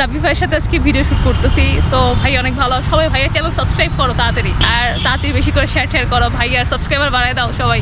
রাব্বি ভাইয়ের সাথে আজকে ভিডিও শুট করতেছি। তো ভাই, অনেক ভালো। সবাই ভাইয়ের চ্যানেল সাবস্ক্রাইব করো তাড়াতাড়ি। আর তাড়াতাড়ি বেশি করে শেয়ার টেয়ার করো। ভাই, আর সাবস্ক্রাইবার বাড়ায় দাও সবাই।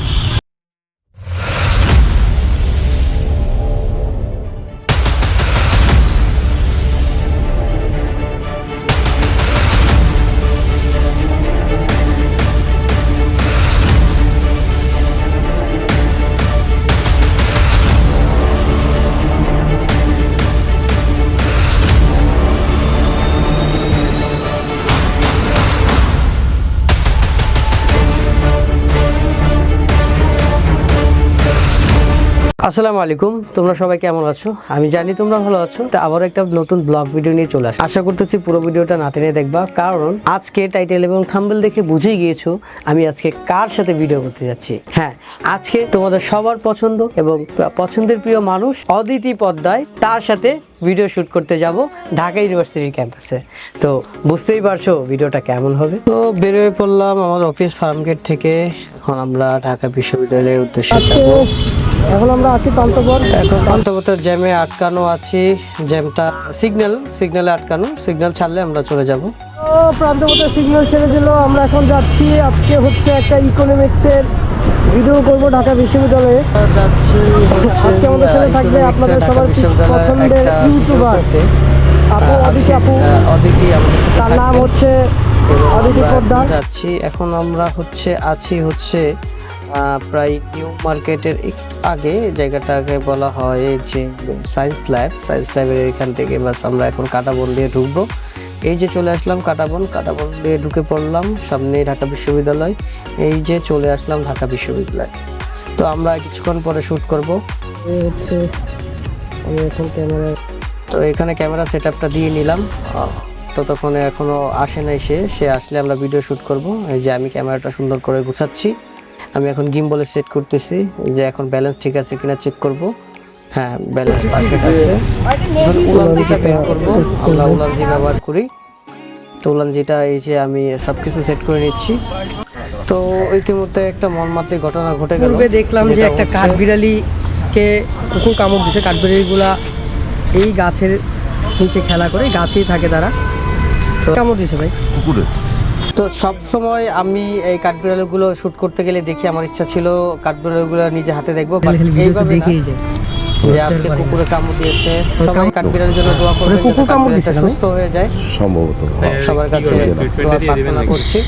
আসসালামু আলাইকুম, তোমরা সবাই কেমন আছো? আমি জানি তোমরা ভালো আছো, তো আবার একটা নতুন ব্লগ ভিডিও নিয়ে চলে আসো আশা করতেছি পুরো ভিডিওটা না টেনে দেখবা, কারণ আজকে টাইটেল এবং থাম্বেল দেখে বুঝেই গিয়েছো আমি আজকে কার সাথে ভিডিও করতে যাচ্ছি। হ্যাঁ আজকে তোমাদের সবার পছন্দ এবং পছন্দের প্রিয় মানুষ অদিতি পদ্মায় তার সাথে ভিডিও শুট করতে যাব ঢাকা ইউনিভার্সিটির ক্যাম্পাসে। তো বুঝতেই পারছ ভিডিওটা কেমন হবে? তো বেরোয় পড়লাম আমার অফিস ফার্মগেট থেকে। এখন আমরা ঢাকা বিশ্ববিদ্যালয়ের উদ্দেশ্যে এখন আমরা আছি পান্তপর এখন জ্যামে আটকানো আছি। জ্যামটা সিগন্যাল সিগন্যালে আটকানো। সিগন্যাল ছাড়লে আমরা চলে যাব। প্রান্তপথের সিগন্যাল ছেড়ে দিল। আমরা এখন যাচ্ছি। আজকে হচ্ছে একটা ইকোনমিক্সের ভিডিও করব ঢাকা বিশ্ববিদ্যালয়ে। যাচ্ছি আজকে আমাদের সাথে থাকবে আপনাদের সবার পছন্দের ইউটিউবার আপু অদিতি আপু। অদিতি তার নাম হচ্ছে অদিতি পোদ্দার। যাচ্ছি। এখন আমরা হচ্ছে আছি হচ্ছে প্রায় নিউ মার্কেটের একটু আগে জায়গাটাকে বলা হয় যে সায়েন্স ল্যাব সায়েন্স ল্যাবের এখান থেকে বাস আমরা এখন কাটাবন দিয়ে ঢুকবো। এই যে চলে আসলাম কাটাবন কাটাবন দিয়ে ঢুকে পড়লাম সামনে ঢাকা বিশ্ববিদ্যালয়। এই যে চলে আসলাম ঢাকা বিশ্ববিদ্যালয়। তো আমরা কিছুক্ষণ পরে শ্যুট করব। হচ্ছে আমি এখন ক্যামেরা তো এখানে ক্যামেরা সেট আপটা দিয়ে নিলাম। ততক্ষণে এখনও আসে নাই সে। সে আসলে আমরা ভিডিও শুট করব। এই যে আমি ক্যামেরাটা সুন্দর করে গুছাচ্ছি। আমি এখন গিম্বলে সেট করতেছি যে এখন ব্যালেন্স ঠিক আছে কিনা চেক করব। হ্যাঁ ব্যালেন্স পারফেক্ট আছে। এখন উলানজিটা বের করব। আমরা উলানজি ব্যবহার করি। তো উলানজিটা এই যে আমি সবকিছু সেট করে নিচ্ছি। তো ইতিমধ্যে একটা মর্মান্তিক ঘটনা ঘটে গেল। পূর্বে দেখলাম যে যেটা একটা কাঠবিড়ালিকে কুকুর কামড় দিছে। কাঠবিড়ালিগুলা এই গাছের নিচে খেলা করে গাছেই থাকে তারা। কামড় দিছে ভাই। তো সব সময় আমি এই কাঠবিড়ালগুলো শুট করতে গেলে দেখি আমার ইচ্ছা ছিল কাঠবিড়ালগুলো নিজে হাতে দেখব এইভাবে দেখেই যে আজকে কুকুরে কামড় দিয়েছে সবাই কাঠবিড়ালের জন্য দোয়া করবে কুকুর কামড় ভাই? সুস্থ হয়ে যায়। সম্ভবত। সবার কাছে দোয়া প্রার্থনা করছি।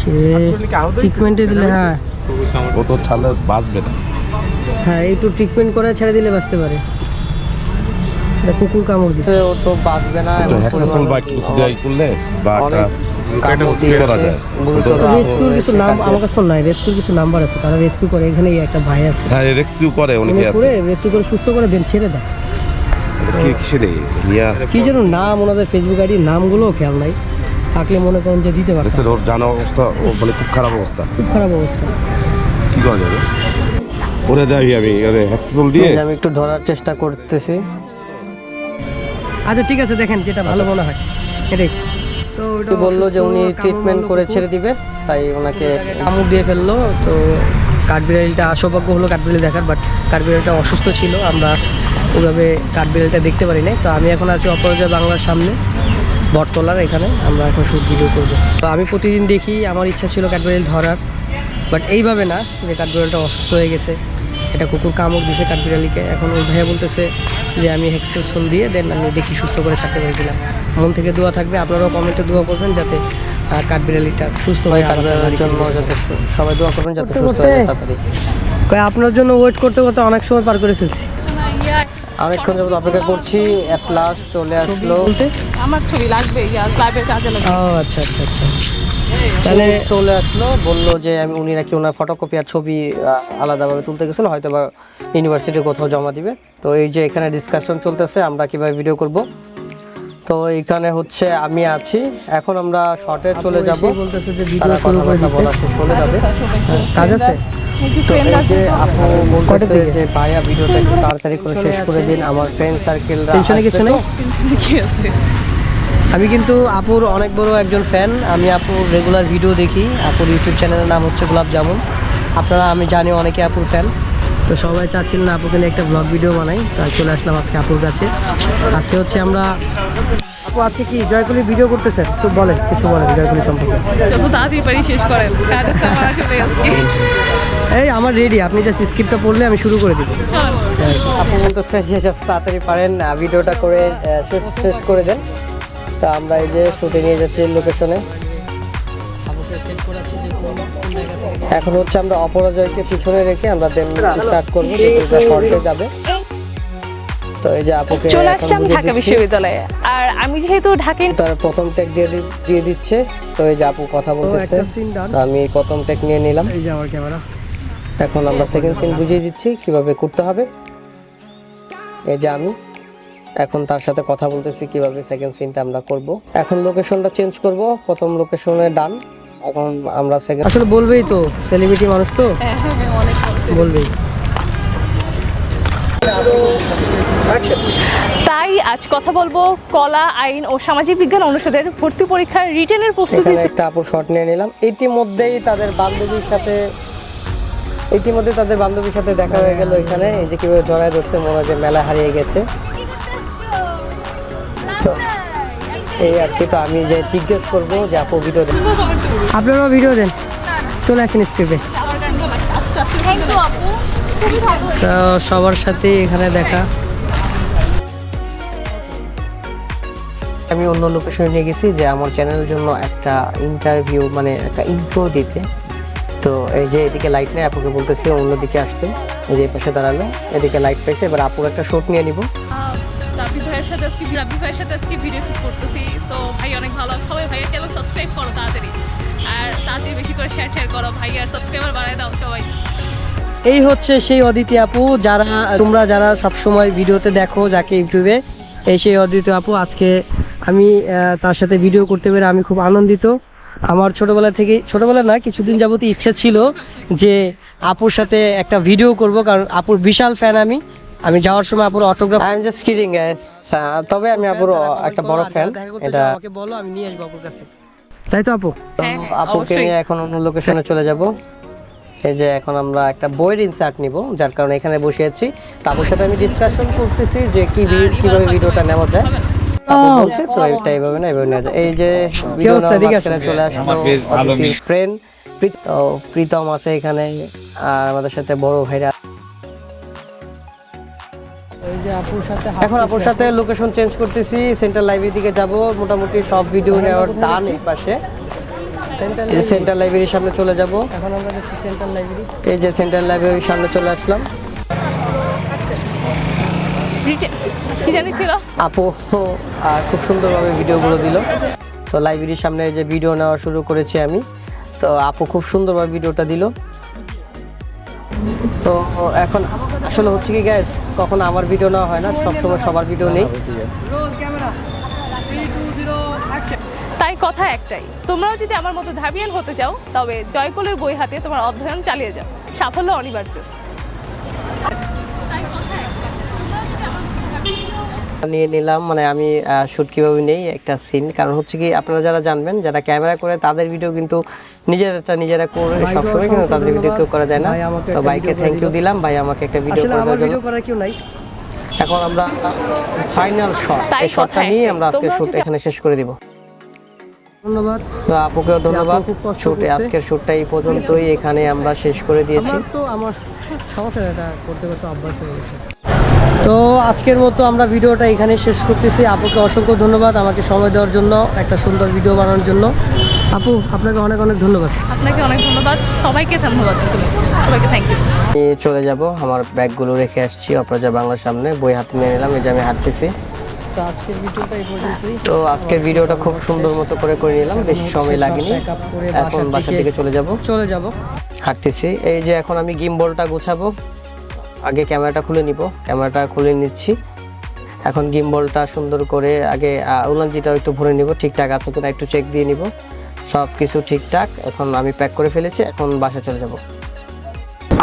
ট্রিটমেন্টে দিলে হ্যাঁ। ও তো ছাড়লে বাঁচবে না। হ্যাঁ একটু ট্রিটমেন্ট করে ছেড়ে দিলে বাঁচতে পারে। কুকুর কামড় দিছে। ও তো বাঁচবে না কিছু দেওয়াই করলে বা রেস্কিউর কিছু নাম আমার কাছে নাই রেস্কিউর কিছু নাম্বার আছে তারা রেস্কিউ করে এখানে একটা ভাই আছে। হ্যাঁ রেস্কিউ করে অনেকে আছে। রেস্কিউ করে সুস্থ করে দেন ছেড়ে দেয় কি কিসে নেই কি যেন নাম ওনাদের ফেসবুক আইডি নামগুলোও খেয়াল নাই। থাকলে মনে করেন যে দিতে পারতাম। ওর জানা অবস্থা ও মানে খুব খারাপ অবস্থা। খুব খারাপ অবস্থা। কি করা যাবে? ওরে যাই আমি আরে হ্যাক্সাসন দিয়ে? আমি একটু ধরার চেষ্টা করতেছি। আচ্ছা ঠিক আছে দেখেন যেটা ভালো মনে হয়। এটাই। তো বলল যে উনি ট্রিটমেন্ট করে ছেড়ে দিবে তাই ওনাকে কামড় দিয়ে ফেলল তো কাঠবিড়ালিটা সৌভাগ্য হলো কাঠবিড়ালি দেখার বাট কাঠবিড়ালিটা অসুস্থ ছিল আমরা ওইভাবে কাঠবিড়ালিটা দেখতে পারি নাই। তো আমি এখন আছি অপরাজয় বাংলার সামনে বটতলার এখানে আমরা এখন শুট ভিডিও করব। তো আমি প্রতিদিন দেখি আমার ইচ্ছা ছিল কাঠবিড়ালি ধরার বাট এইভাবে না যে কাঠবিড়ালিটা অসুস্থ হয়ে গেছে। এটা কুকুর কামড় দিছে কাঠবিড়ালিকে এখন ওই ভাইয়া বলতেছে যে আমি হেক্সেসন দিয়ে দেন আমি দেখি সুস্থ করে ছাড়তে পারি মন থেকে দোয়া থাকবে আপনারাও কমেন্টে দোয়া করবেন যাতে কাঠবিড়ালিটা সুস্থ হয়ে কাঠবিড়ালির জন্য সবাই দোয়া করবেন যাতে সুস্থ হয়ে তাড়াতাড়ি। আপনার জন্য ওয়েট করতে করতে অনেক সময় পার করে ফেলছি। অনেকক্ষণ যাবত অপেক্ষা করছি এট লাস্ট চলে আসলো। আমার ছবি লাগবে ক্লাবের কাজে লাগবে। ও আচ্ছা আচ্ছা আচ্ছা। তাহলে চলে আসলো বলল যে আমি উনি নাকি ওনার ফটোকপি আর ছবি আলাদাভাবে তুলতে গেছিল হয়তো বা ইউনিভার্সিটি কোথাও জমা দিবে। তো এই যে এখানে ডিসকাশন চলতেছে আমরা কীভাবে ভিডিও করব? তো এখানে হচ্ছে আমি আছি। এখন আমরা শর্টে চলে যাব। বলতেছে যে ভিডিও শুরু করে বলা দিতে শেষ চলে যাবে। কাজ আছে? তো এই যে আপু বলতেছে? যে ভাইয়া ভিডিওটা একটু তাড়াতাড়ি করে শেষ করে দিন। আমার ফ্রেন্ড সার্কেলরা টেনশনে কিছু নেই? কি আছে? আমি কিন্তু আপুর অনেক বড় একজন ফ্যান আমি আপুর রেগুলার ভিডিও দেখি। আপুর ইউটিউব চ্যানেলের নাম হচ্ছে গোলাপ জামুন আপনারা আমি জানি অনেকে আপুর ফ্যান তো সবাই চাচ্ছিলেন আপুকে নিয়ে একটা ব্লগ ভিডিও বানাই তাই চলে আসলাম আজকে আপুর কাছে। আজকে হচ্ছে আমরা আপু আজকে কি জয়কুলি ভিডিও করতেছেন? তো বলেন কিছু বলেন জয়কুলি সম্পর্কে। যত তাড়াতাড়ি পারি শেষ করেন। আমার এই আমার রেডি আপনি জাস্ট স্ক্রিপ্টটা পড়লে আমি শুরু করে দিব। আপু বলতেছে যে তাড়াতাড়ি পারেন ভিডিওটা করে শেষ করে দেন। তা আমরা এই যে শুটে নিয়ে যাচ্ছি লোকেশনে এখন হচ্ছে আমরা অপরাজয়কে পিছনে রেখে আমরা দেন স্টার্ট করব যেটা শর্টে যাবে। তো এই যে আপুকে চলে আসলাম ঢাকা বিশ্ববিদ্যালয়ে। আর আমি যেহেতু ঢাকায় তার প্রথম টেক দিয়ে দিয়ে দিচ্ছে তো এই যে আপু কথা বলতেছে। আমি প্রথম টেক নিয়ে নিলাম। এই যে আমার ক্যামেরা। এখন আমরা সেকেন্ড সিন বুঝিয়ে দিচ্ছি কীভাবে করতে হবে। এই যে আমি। এখন তার সাথে কথা বলতেছি কীভাবে সেকেন্ড সিনটা আমরা করব। এখন লোকেশনটা চেঞ্জ করব প্রথম লোকেশনে ডান এখন আমরা সেকেন্ড আসলে বলবেই তো সেলিব্রিটি মানুষ তো। হ্যাঁ হ্যাঁ হ্যাঁ, বলবেই। তাই আজ কথা বলব কলা আইন ও সামাজিক বিজ্ঞান অনুষদের ভর্তি পরীক্ষার রিটেনের প্রস্তুতি একটা আপু শট নিয়ে নিলাম। ইতিমধ্যেই তাদের বান্ধবীর সাথে ইতিমধ্যে তাদের বান্ধবীর সাথে দেখা হয়ে গেল এখানে। এই যে কীভাবে জড়ায় ধরছে মনে হয় যে মেলা হারিয়ে গেছে। এই আর কি তো আমি যে জিজ্ঞেস করব যে আপু ভিডিও দেখ আপনারাও ভিডিও দেন। চলে আসেন স্ক্রিপ্টে তো সবার সাথে এখানে দেখা। আমি অন্য লোকেশনে নিয়ে গেছি যে আমার চ্যানেলের জন্য একটা ইন্টারভিউ মানে একটা ইন্ট্রো দিতে। তো এই যে এদিকে লাইট নেই আপুকে বলতেছি অন্যদিকে আসতে। এই যে পাশে দাঁড়াল এদিকে লাইট পেয়েছে এবার আপুর একটা শুট নিয়ে নিব। সাথে আজকে রাব্বি ভাইয়ের সাথে আজকে ভিডিও শুট করতেছি। তো ভাই অনেক ভালো। সবাই ভাইয়ের চ্যানেল সাবস্ক্রাইব করো তাড়াতাড়ি। আর তাড়াতাড়ি বেশি করে শেয়ার শেয়ার করো। ভাই আর সাবস্ক্রাইবার বাড়ায় দাও সবাই। এই হচ্ছে সেই অদিতি আপু যারা তোমরা যারা সব সময় ভিডিওতে দেখো যাকে ইউটিউবে এই সেই অদিতি আপু আজকে আমি তার সাথে ভিডিও করতে পেরে আমি খুব আনন্দিত। আমার ছোটবেলা থেকে ছোটবেলা না কিছুদিন যাবত ইচ্ছে ছিল যে আপুর সাথে একটা ভিডিও করব কারণ আপুর বিশাল ফ্যান আমি। আমি যাওয়ার সময় আপুর autograph I am just kidding guys তবে আমি আপুর একটা বড় ফ্যান এটা আমাকে বলো আমি নিয়ে আসব আপুর কাছে। তাই তো আপু? হ্যাঁ, আপুকে নিয়ে এখন অন্য লোকেশনে চলে যাব। এই যে এখন আমরা একটা বইয়ের ইনসার্ট নিব যার কারণে এখানে বসে আছি। তারপর সাথে আমি ডিসকাশন করতেছি যে কি কীভাবে ভিডিওটা নেওয়া যায়। তারপর বলছে তো এটা এইভাবে না এইভাবে নেওয়া যায়। এই যে ভিডিও? নেওয়ার চলে আসলো আমাকে ফ্রেন্ড প্রীতম আছে এখানে আর আমাদের সাথে বড় ভাইরা এখন আপুর সাথে লোকেশন চেঞ্জ করতেছি সেন্ট্রাল লাইব্রেরি দিকে যাব মোটামুটি সব ভিডিও নেওয়ার ডান এই পাশে। সেন্ট্রাল লাইব্রেরির সামনে চলে যাব। এখন আমরা যাচ্ছি সেন্ট্রাল লাইব্রেরি এই যে সেন্ট্রাল লাইব্রেরির সামনে চলে আসলাম। কি ছিল? আপু খুব সুন্দরভাবে ভিডিওগুলো দিল। তো লাইব্রেরির সামনে যে ভিডিও নেওয়া শুরু করেছি আমি। তো আপু খুব সুন্দরভাবে ভিডিওটা দিল। তো এখন আসলে হচ্ছে কি গ্যাস কখনো আমার ভিডিও নেওয়া হয় না, সবসময় সবার ভিডিও নেই। তাই কথা একটাই, তোমরাও যদি আমার মতো ধাবিয়ান হতে চাও, তবে জয়কুলের বই হাতে তোমার অধ্যয়ন চালিয়ে যাও। সাফল্য অনিবার্য। নিয়ে নিলাম। মানে আমি শুট কীভাবে নেই একটা সিন কারণ হচ্ছে কি আপনারা যারা জানবেন যারা ক্যামেরা করে তাদের ভিডিও কিন্তু নিজেরা নিজেরা করে সবসময় কিন্তু তাদের ভিডিও কেউ করা যায় না। তো ভাইকে থ্যাংক ইউ দিলাম। ভাই আমাকে একটা ভিডিও আসলে করে আমার জন্য। কেউ নাই। এখন আমরা ফাইনাল শট এই শটটা নিয়ে আমরা আজকে শুট এখানে শেষ করে দিব। ধন্যবাদ। তো আপুকেও ধন্যবাদ। শুটে আজকের শুটটা এই পর্যন্তই। এখানে আমরা শেষ করে দিয়েছি। আমার তো আমার সমস্যা এটা করতে করতে অভ্যাস হয়ে গেছে। তো আজকের মতো আমরা ভিডিওটা এখানে শেষ করতেছি। আপুকে অসংখ্য ধন্যবাদ আমাকে সময় দেওয়ার জন্য একটা সুন্দর ভিডিও বানানোর জন্য। আপু আপনাকে অনেক অনেক ধন্যবাদ। আপনাকে অনেক ধন্যবাদ। সবাইকে ধন্যবাদ। সবাইকে থ্যাংক ইউ আমি চলে যাব। আমার ব্যাগগুলো রেখে আসছি। অপরাজা বাংলার সামনে। বই হাতে নিয়ে নিলাম। এই যে আমি হাঁটতেছি। তো আজকের ভিডিওটা এই পর্যন্তই। তো আজকের ভিডিওটা খুব সুন্দর মতো করে করে নিলাম। বেশি সময় লাগেনি। এখন বাসা থেকে চলে যাব। চলে যাব। হাঁটতেছি। এই যে এখন আমি গিম্বলটা গোছাবো। আগে ক্যামেরাটা খুলে নিব। ক্যামেরাটা খুলে নিচ্ছি। এখন গিম্বলটা সুন্দর করে আগে আহ, উলানজিটা একটু ভরে নিব। ঠিকঠাক আছে কিনা একটু চেক দিয়ে নিব। সব কিছু ঠিকঠাক। এখন আমি প্যাক করে ফেলেছি। এখন বাসা চলে যাব।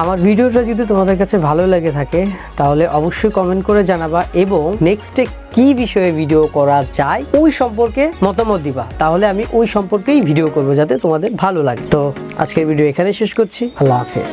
আমার ভিডিওটা যদি তোমাদের কাছে ভালো লেগে থাকে তাহলে অবশ্যই কমেন্ট করে জানাবা এবং নেক্সটে কি বিষয়ে ভিডিও করা যায় ওই সম্পর্কে মতামত দিবা। তাহলে আমি ওই সম্পর্কেই ভিডিও করব যাতে তোমাদের ভালো লাগে। তো আজকের ভিডিও এখানে শেষ করছি। আল্লাহ হাফেজ।